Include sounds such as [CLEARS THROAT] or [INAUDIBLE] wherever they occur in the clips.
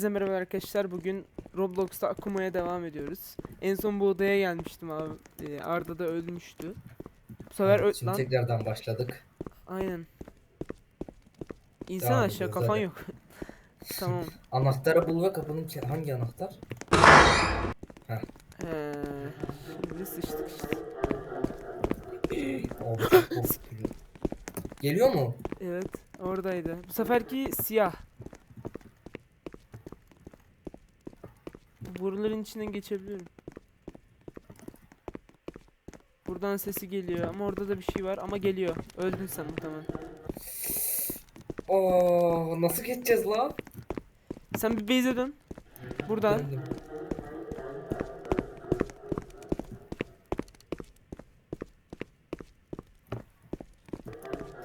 Herkese merhaba arkadaşlar. Bugün Roblox'ta akumaya devam ediyoruz. En son bu odaya gelmiştim abi. Ee, Arda da ölmüştü. Bu sefer ö- Şimdi lan tekrardan başladık. aynen. İnsan Devam aşağı ediyoruz, kafan hadi. yok. [LAUGHS] tamam. Anahtarı bul ve kapının ki- hangi anahtar? Ee, şimdi sıçtık işte. [LAUGHS] Geliyor mu? Evet oradaydı. Bu seferki siyah. Bu Boruların içinden geçebiliyorum. Buradan sesi geliyor ama orada da bir şey var ama geliyor. Öldün sen muhtemelen. Oo, nasıl geçeceğiz la? Sen bir base'e dön. Buradan. Döndüm.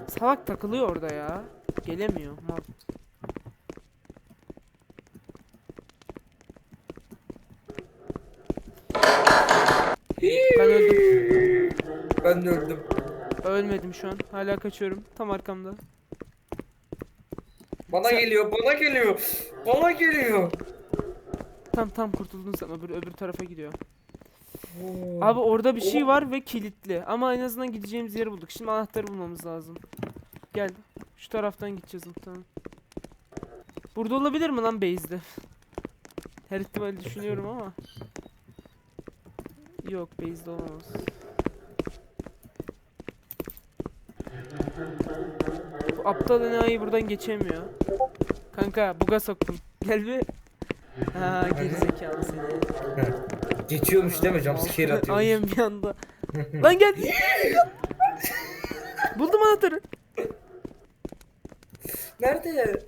Salak takılıyor orada ya. Gelemiyor mal. Ben öldüm. Ben de öldüm. Ölmedim şu an. Hala kaçıyorum. Tam arkamda. Bana Sen- geliyor, bana geliyor. Bana geliyor. Tam tam kurtuldun sen. Öbür, öbür tarafa gidiyor. Oo. Abi orada bir şey var ve kilitli. Ama en azından gideceğimiz yeri bulduk. Şimdi anahtarı bulmamız lazım. Gel. Şu taraftan gideceğiz muhtemelen. Burada olabilir mi lan base'de? Her ihtimali düşünüyorum ama. Yok base'de olamaz. Aptal enayi buradan geçemiyor. Kanka buga soktum. Gel bir. Ha gerizekalı seni. Geçiyormuş mi? Jumpscare [LAUGHS] atıyormuş. Aynen bir anda. Lan gel. [LAUGHS] Buldum anahtarı. Nerede? [LAUGHS]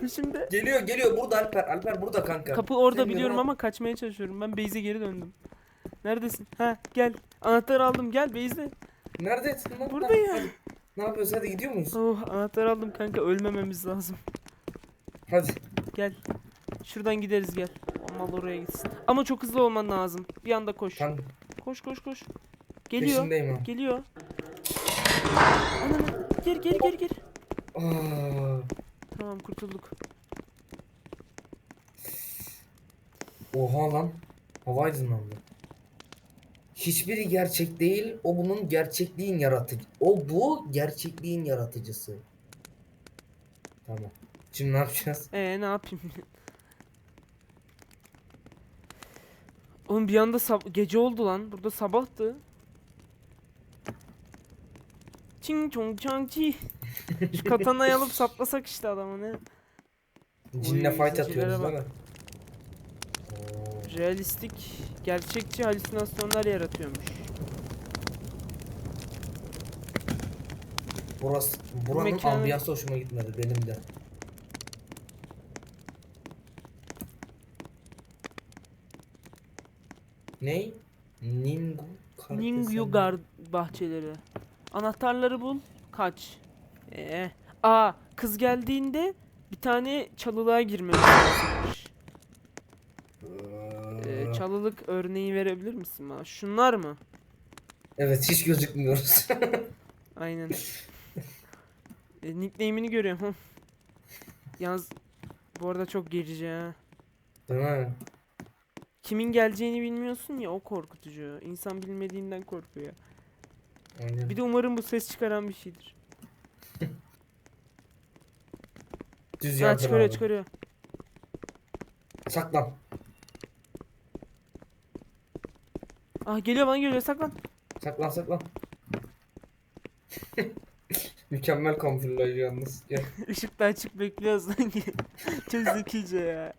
Peşimde. Geliyor, geliyor. Burada Alper. Alper burada kanka. Kapı orada Sen biliyorum ama kaçmaya çalışıyorum. Ben base'e geri döndüm. Neredesin? Ha gel. Anahtarı aldım gel base'e. Neredesin lan? Burada Ha, ya. hadi. Ne yapıyoruz? Hadi gidiyor muyuz? Oh anahtarı aldım kanka ölmememiz lazım. Hadi. Gel. Şuradan gideriz gel. Mal oraya gitsin. Ama çok hızlı olman lazım. Bir anda koş. Kanka Koş koş koş. Geliyor. peşindeyim ha. Geliyor. Ananı. Gir gir gir gir. Aa. Tamam kurtulduk. Oha lan. Hava aydınlandı. Hiçbiri gerçek değil. O bunun gerçekliğin yaratıcı. O bu gerçekliğin yaratıcısı. Tamam. Şimdi ne yapacağız? Ee ne yapayım? Oğlum bir anda sab- gece oldu lan. Burada sabahtı. Çing çong çang çi. Şu [LAUGHS] katanayı alıp saplasak işte adama ne? Cinle fight atıyoruz değil mi? Realistik, gerçekçi halüsinasyonlar yaratıyormuş. Burası, buranın mekanı- ambiyansı hoşuma gitmedi benim de. Ney? Ningu Ningyugar bahçeleri. Anahtarları bul, kaç. Ee, aa kız geldiğinde bir tane çalılığa girmemiz lazımmış. Çalılık örneği verebilir misin bana? Şunlar mı? Evet hiç gözükmüyoruz. [LAUGHS] Aynen. e, nickname'ini görüyorum. Yalnız bu arada çok gerici ha. Değil mi? Kimin geleceğini bilmiyorsun ya o korkutucu. İnsan bilmediğinden korkuyor. Aynen. Bir de umarım bu ses çıkaran bir şeydir. Düz Ha yardım çıkarıyor abi. çıkarıyor. Saklan. Ah geliyor bana geliyor saklan. Saklan saklan. [LAUGHS] Mükemmel kamuflaj yalnız. Gel. [LAUGHS] Işıkta açık bekliyoruz lan. [LAUGHS] çok zekice ya.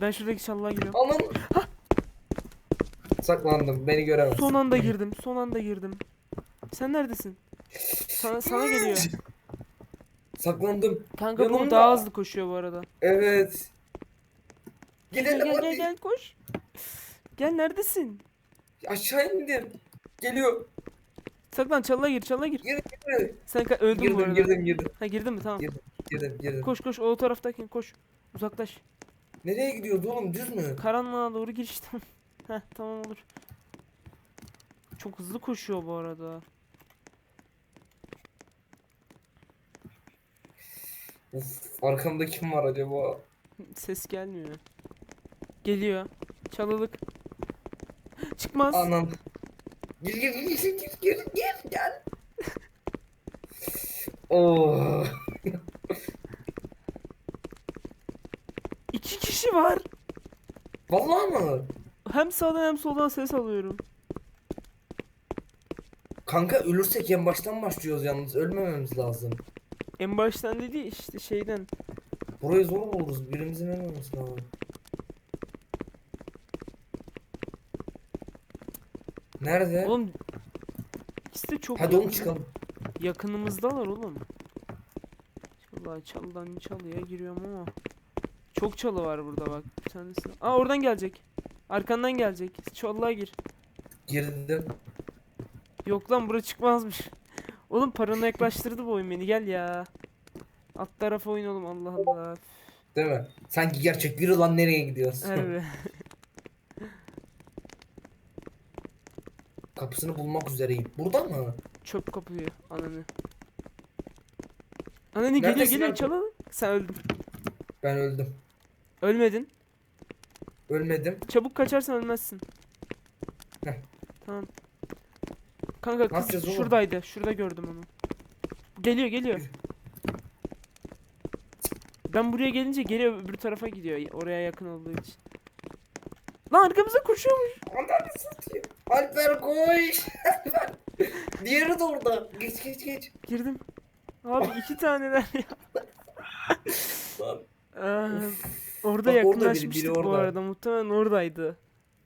Ben şuradaki çallığa giriyorum. Aman. Saklandım. Beni göremez. Son anda girdim. Son anda girdim. Sen neredesin? Sana, sana geliyor. Saklandım. Kanka bu daha hızlı koşuyor bu arada. Evet. Gel Gidelim gel hadi. gel, gel koş. Gel neredesin? Aşağı indim. Geliyor. Saklan çalığa gir çalığa gir. Gir gir. Sen ka- öldün bu Girdim arada. girdim girdim. Ha girdin mi tamam. Girdim. Girdim girdim. Koş koş o taraftayken koş. Uzaklaş. Nereye gidiyordu oğlum düz mü? Karanlığa doğru gir işte. [LAUGHS] Heh tamam olur. Çok hızlı koşuyor bu arada. Uf arkamda kim var acaba? Ses gelmiyor. Geliyor. Çalılık. Çıkmaz. Anam. Gir gir gir gir gir gir gir gel. Oh. İki kişi var. Vallahi mı? Hem sağdan hem soldan ses alıyorum. Kanka ölürsek en baştan başlıyoruz yalnız. Ölmememiz lazım. En baştan dedi işte şeyden. Burayı zor buluruz. Birimizin ölmemesi lazım. Nerede? Oğlum ikisi de çok Hadi oğlum yakın- çıkalım. Yakınımızdalar oğlum. Vallahi çalıdan çalıya giriyorum ama. Çok çalı var burada bak. Bir tanesi. Aa oradan gelecek. Arkandan gelecek. Çalığa gir. Girdim. Yok lan bura çıkmazmış. Oğlum paranı yaklaştırdı bu oyun beni gel ya. Alt tarafa oyun oğlum Allah Allah. Değil mi? Sanki gerçek biri lan nereye gidiyoruz? Harbi. [LAUGHS] Kapısını bulmak üzereyim. Burada mı? Çöp kapıyor ananı. Ananı geliyor Neredesin geliyor çalalım. Sen öldün. Ben öldüm. Ölmedin. Ölmedim. Çabuk kaçarsan ölmezsin. Heh. Tamam. Kanka kız yapacağız oğlum? şuradaydı. Şurada gördüm onu. Geliyor geliyor. Ben buraya gelince geri öbür tarafa gidiyor. Oraya yakın olduğu için. Lan arkamıza koşuyormuş. Ananı satayım. Alper koş. Alper. [LAUGHS] Diğeri de orada. Geç geç geç. Girdim. Abi iki taneler ya. Uf. orada Bak orada biri, biri yakınlaşmıştık bu orada. arada. Muhtemelen oradaydı.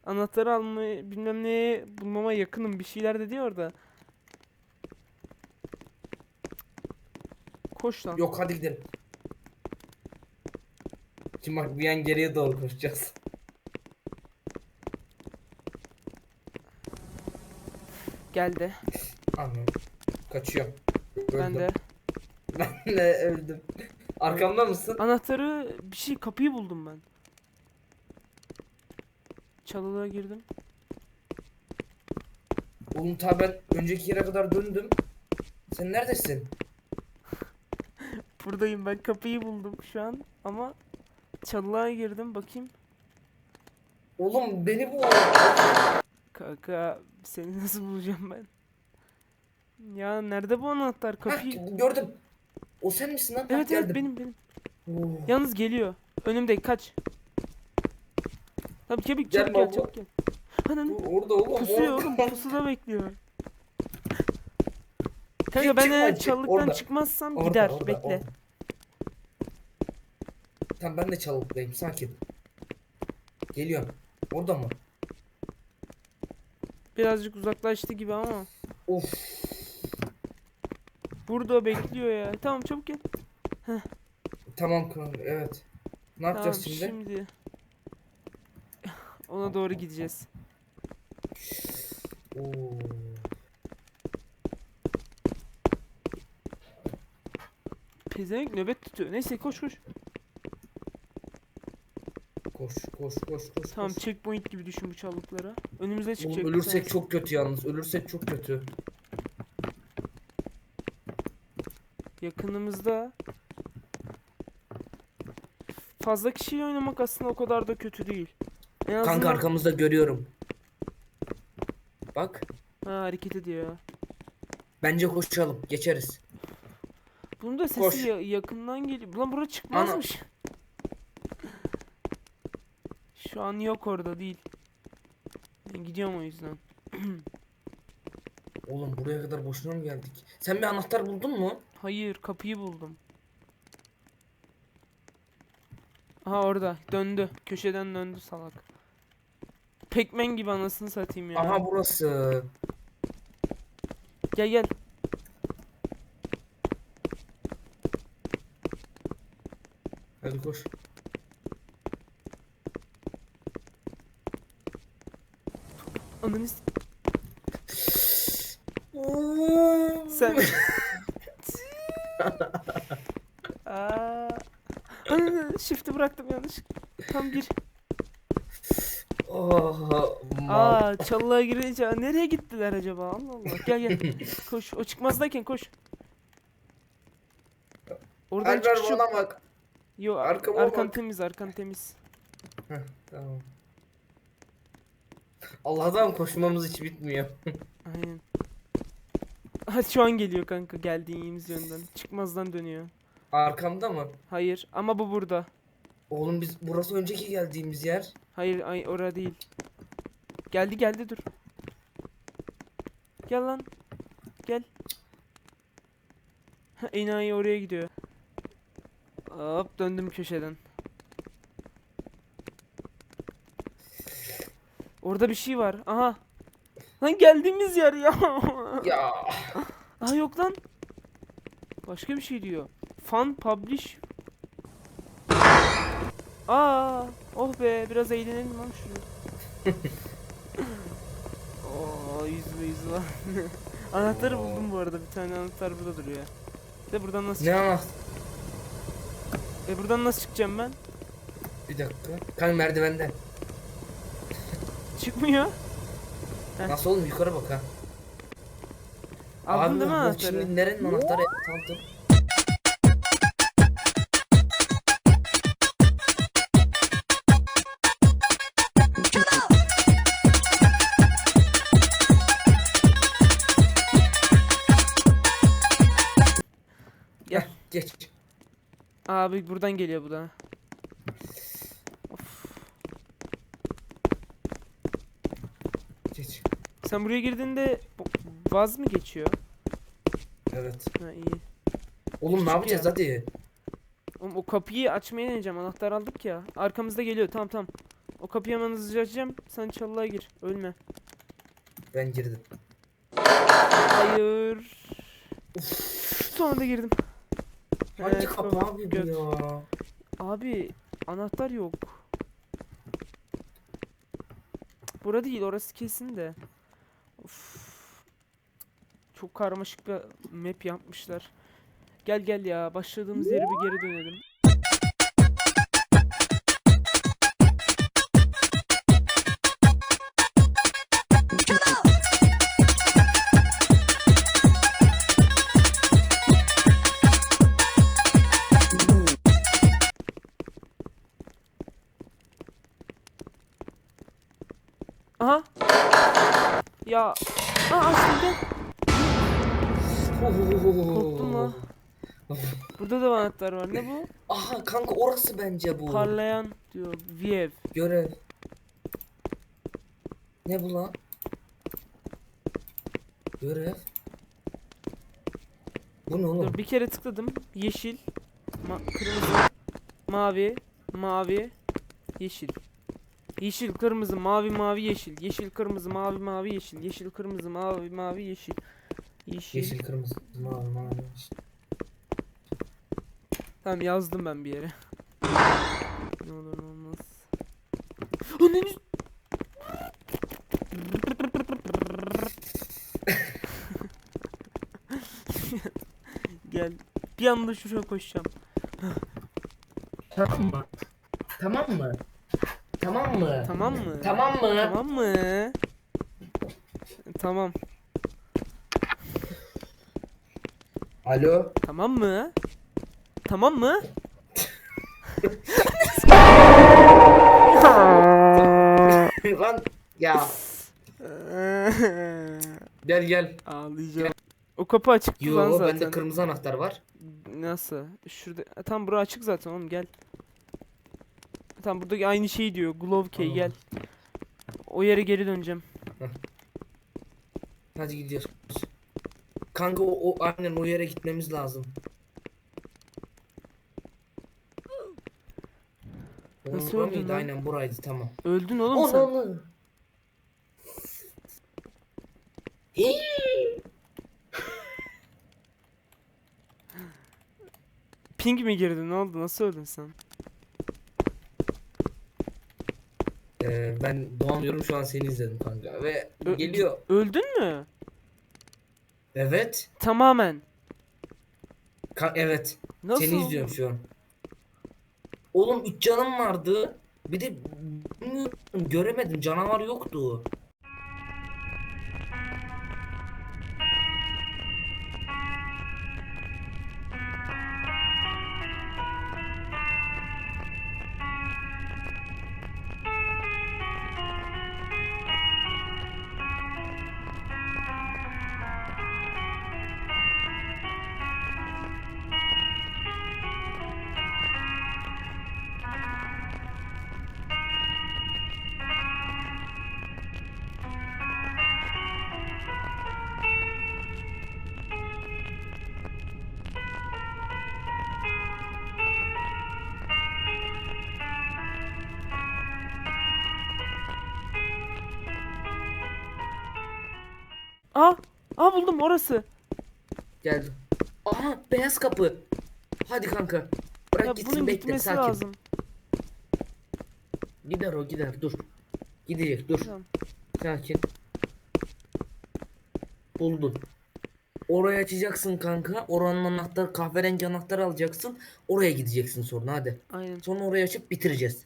Anahtarı almayı bilmem neye bulmama yakınım bir şeyler dedi ya orada. Koş lan. Yok hadi gidelim. Şimdi bak bir an geriye doğru koşacağız. Geldi. Anladım. Kaçıyorum. Öldüm. Ben de. [LAUGHS] Ben de öldüm. Arkamda mısın? Anahtarı bir şey kapıyı buldum ben. Çalılığa girdim. Oğlum ta ben önceki yere kadar döndüm. Sen neredesin? [LAUGHS] Buradayım ben kapıyı buldum şu an ama çalılığa girdim bakayım. Oğlum beni bul. Kanka seni nasıl bulacağım ben? Ya nerede bu anahtar? Kapıyı... Hah, gördüm. O sen misin lan? Evet evet geldim. benim benim. Oo. Yalnız geliyor. Önümde kaç. Tabii Gel çabuk gel baba. çabuk gel. Ananı Orada oğlum. pusuyor orada. oğlum pusuda bekliyor. [LAUGHS] Kanka ben eğer çalılıktan Orada. çıkmazsam Orada, gider orada, bekle. orada. Tamam ben de çalıklayayım sakin. Geliyorum. Orada mı? Birazcık uzaklaştı gibi ama. Of. Burada bekliyor ya. Tamam çabuk gel. Tamam kanka evet. Ne Tamam yapacağız şimdi? şimdi. [LAUGHS] Ona doğru gideceğiz. Oo. Pezevenk nöbet tutuyor. Neyse koş koş. Koş koş koş koş. Tamam koş. checkpoint gibi düşün bu çalılıklara. Önümüze Oğlum çıkacak. bir ölürsek çok kötü yalnız. Ölürsek çok kötü. Yakınımızda. Fazla kişiyle oynamak aslında o kadar da kötü değil. En azından... Kanka arkamızda görüyorum. Bak. Ha hareket ediyor. Bence koşalım. Geçeriz. Bunun da sesi Koş. ya- yakından geliyor. Ulan bura çıkmazmış. Şu an yok orada değil. Ben gidiyorum o yüzden. [CLEARS THROAT] Oğlum buraya kadar boşuna mı geldik? Sen bir anahtar buldun mu? Hayır kapıyı buldum. Aha orada döndü. Köşeden döndü salak. Pekmen gibi anasını satayım ya. Aha burası. Gel gel. Hadi koş. Ananı s- Sen... [LAUGHS] Aa. Ananı shift'i bıraktım yanlış. Tam gir. Oh, mal. Aa çalılığa girince nereye gittiler acaba? Allah Allah. Gel gel. [LAUGHS] Koş. O çıkmazdayken koş. Oradan Alper çıkış yok. bana bak. Yo Arkama arkan bak. temiz arkan temiz. Heh, tamam. Allah'tan koşmamız hiç bitmiyor. Aynen. Hadi şu an geliyor kanka geldiğimiz yönden. Çıkmazdan dönüyor. Arkamda mı? Hayır ama bu burada. Oğlum biz burası önceki geldiğimiz yer. Hayır ay orada değil. Geldi geldi dur. Gel lan. Gel. Ha, Enayi oraya gidiyor. Hop döndüm köşeden. Orada bir şey var. Aha. Lan geldiğimiz yer ya. Ya. [LAUGHS] Aha yok lan. Başka bir şey diyor. Fun publish. Aa, oh be biraz eğlenelim lan şurada. [LAUGHS] Oo, yüzme yüzme lan. [LAUGHS] Anahtarı buldum bu arada. Bir tane anahtar burada duruyor. De buradan nasıl Ne ama? E buradan nasıl çıkacağım ben? Bir dakika. Kanka merdivenden. Çıkmıyor. Heh. Nasıl oğlum yukarı bak ha. Aldın değil mi bu anahtarı? Şimdi nerenin anahtarı? Aldım. Gel. Gel geç. Abi buradan geliyor bu da. Of. Geç. Sen buraya girdiğinde vaz mı geçiyor? Evet. Ha iyi. Oğlum ne yapacağız ya. hadi. Oğlum o kapıyı açmaya deneyeceğim. Anahtar aldık ya. Arkamızda geliyor. Tamam tamam. O kapıyı hemen hızlıca açacağım. Sen çalığa gir. Ölme. Ben girdim. Hayır. Sonunda girdim. Hangi Evet, kapı baba, abi bu göt. ya? Abi anahtar yok. Bura değil orası kesin de. Çok karmaşık bir map yapmışlar. Gel gel ya başladığımız yere bir geri dönelim. Burada da anahtar var. Ne bu? Aha kanka orası bence bu. Parlayan diyor. Viev. Görev. Ne bu lan? Görev. Bu ne oğlum? Dur bir kere tıkladım. Yeşil, ma- kırmızı, mavi, mavi, yeşil. Yeşil, kırmızı, mavi, mavi, yeşil. Yeşil, kırmızı, mavi, mavi, yeşil. Yeşil, kırmızı, mavi, mavi, yeşil. Yeşil. Yeşil kırmızı mavi mavi. yeşil. Tamam yazdım ben bir yere. ne olur olmaz. Anneniz... [LAUGHS] Gel. Bir anda şuraya koşacağım. Tamam mı? Tamam mı? Tamam mı? Tamam mı? Tamam mı? Tamam mı? Tamam. Alo. Tamam mı? Tamam mı? [LAUGHS] Lan ya gel gel. Ağlayacağım. O kapı açık lan Yo zaten. bende kırmızı anahtar var. Nasıl? Şurada e, tam bura açık zaten oğlum gel. Tam burada aynı şey diyor. Glove key gel. O yere geri döneceğim. Hadi gidiyoruz. Kanka o, o aynen o yere gitmemiz lazım. Nasıl Bura öldün lan? Aynen buraydı tamam. Öldün oğlum sen. [LAUGHS] Ping mi girdi? Ne oldu? Nasıl öldün sen? Ee, ben doğamıyorum şu an seni izledim kanka ve Ö- geliyor. Öldün mü? Evet. Tamamen. Ka- evet. Nasıl? Seni izliyorum şu an. Oğlum 3 canım vardı. Bir de göremedim canavar yoktu. Aa, aa buldum orası. Geldim. Aha beyaz kapı. Hadi kanka. Bırak Ya gitsin bunun bekle gitmesi sakin. lazım. Gider o gider dur. Gidecek dur. Tamam. Sakin. Buldun. Orayı açacaksın kanka. Oranın anahtarı kahverengi anahtarı alacaksın. Oraya gideceksin sonra hadi. Aynen. Sonra orayı açıp bitireceğiz.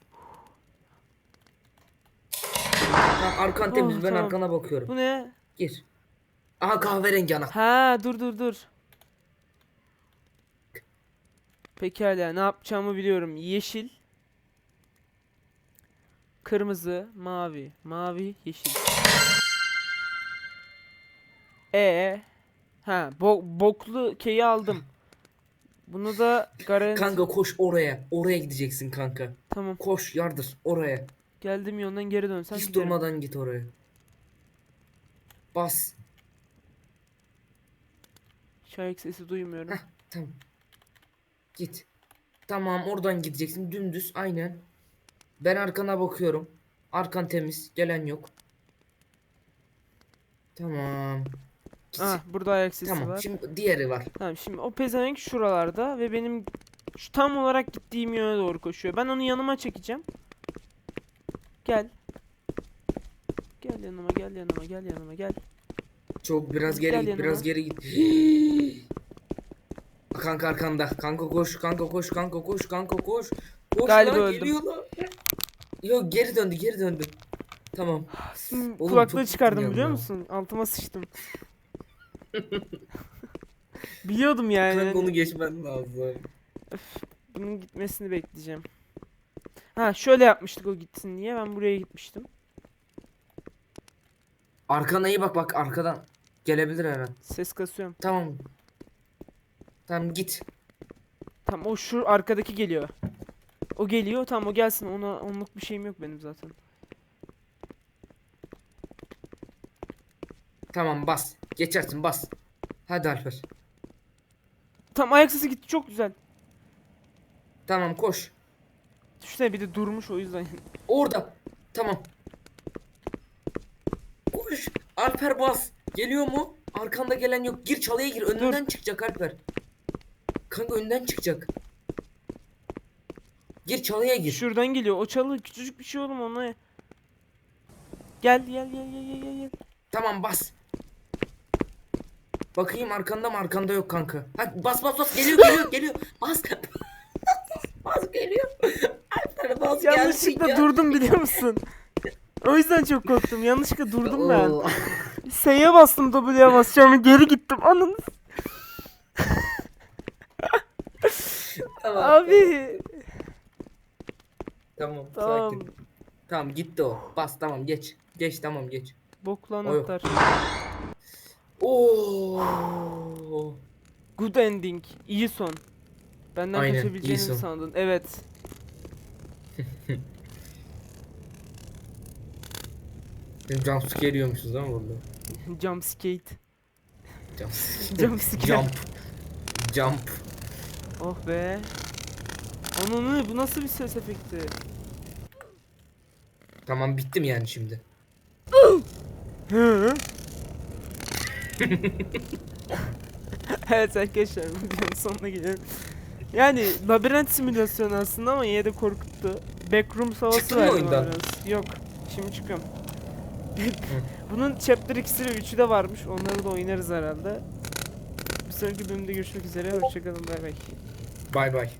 Tamam, arkan temiz Oh, ben tamam. arkana bakıyorum. Bu ne? Gir. Aha kahverengi anahtar. Ha dur dur dur. Pekala ne yapacağımı biliyorum. Yeşil. Kırmızı, mavi, mavi, yeşil. E ha bo boklu keyi aldım. Bunu da garanti Kanka koş oraya. Oraya gideceksin kanka. tamam. Koş yardır oraya. Geldim yoldan geri dönsem Hiç giderim. durmadan git oraya. Bas. Şayak sesi duymuyorum. Heh, tamam. Git. Tamam oradan gideceksin dümdüz aynen. Ben arkana bakıyorum. Arkan temiz. Gelen yok. Tamam. Git. Ah burada ayak sesi tamam. var. Şimdi diğeri var. Tamam şimdi o pezevenk şuralarda ve benim şu tam olarak gittiğim yöne doğru koşuyor. Ben onu yanıma çekeceğim. Gel. Gel yanıma gel yanıma gel yanıma gel. Çok biraz Gel geri git. yanıma. Biraz geri git. [GASPS] [LAUGHS] kanka arkanda. Kanka koş. Kanka koş. Kanka koş. Kanka koş. Koş Galiba lan, öldüm. geliyor lan. Yok geri döndü. Geri döndü. Tamam. Şimdi Oğlum, kulaklığı çok çıkardım biliyor ya. musun? Altıma sıçtım. [LAUGHS] Biliyordum yani. Kanka onu geçmen lazım. Bunun gitmesini bekleyeceğim. Ha şöyle yapmıştık o gitsin diye. Ben buraya gitmiştim. Arkana iyi bak bak arkadan. Gelebilir her an. Ses kasıyorum. Tamam. Tamam git. Tamam o şu arkadaki geliyor. O geliyor tamam o gelsin ona onluk bir şeyim yok benim zaten. Tamam bas. Geçersin bas. Hadi Alper. Tam ayak sesi gitti çok güzel. Tamam koş. Düşünsene bir de durmuş o yüzden. [LAUGHS] Orada. Tamam. Koş. Alper bas. Geliyor mu? Arkanda gelen yok. Gir çalıya gir. Önünden çıkacak Alper. Kanka önden çıkacak. Gir çalıya gir. Şuradan geliyor. O çalı küçücük bir şey oğlum ona. Gel gel gel gel gel gel. gel. Tamam bas. Bakayım arkanda mı arkanda yok kanka. Hadi bas bas bas geliyor geliyor geliyor. Bas. [LAUGHS] bas geliyor. Alper bas Yanlışlıkla gelsin ya. durdum biliyor musun? O yüzden çok korktum. Yanlışlıkla durdum ben. S'ye bastım W'ye basacağım geri gittim. Ananı. Tamam. Abi. Tamam, Tamam. sakin. Tamam gitti o. Bas tamam geç. Geç tamam geç. Boklu anahtar. Oo. Good ending. İyi son. Benden Aynen, kaçabileceğini son. sandın? Evet. [LAUGHS] Jumpscare yiyormuşuz ama burada. [LAUGHS] Jump skate. Jump. [LAUGHS] Jump scare. Jump. Jump. Oh be. Onun ne? Bu nasıl bir ses efekti? Tamam bittim yani şimdi. Hı? [LAUGHS] evet arkadaşlar videonun sonuna gelelim. Yani labirent simülasyonu aslında ama yine de korkuttu. Backroom havası verdi oyundan? bana biraz. Yok. Şimdi çıkıyorum. [LAUGHS] Bunun chapter 2'si ve 3'ü de varmış. Onları da oynarız herhalde. Bir sonraki bölümde görüşmek üzere. Hoşçakalın. Bay bay. Bay bay.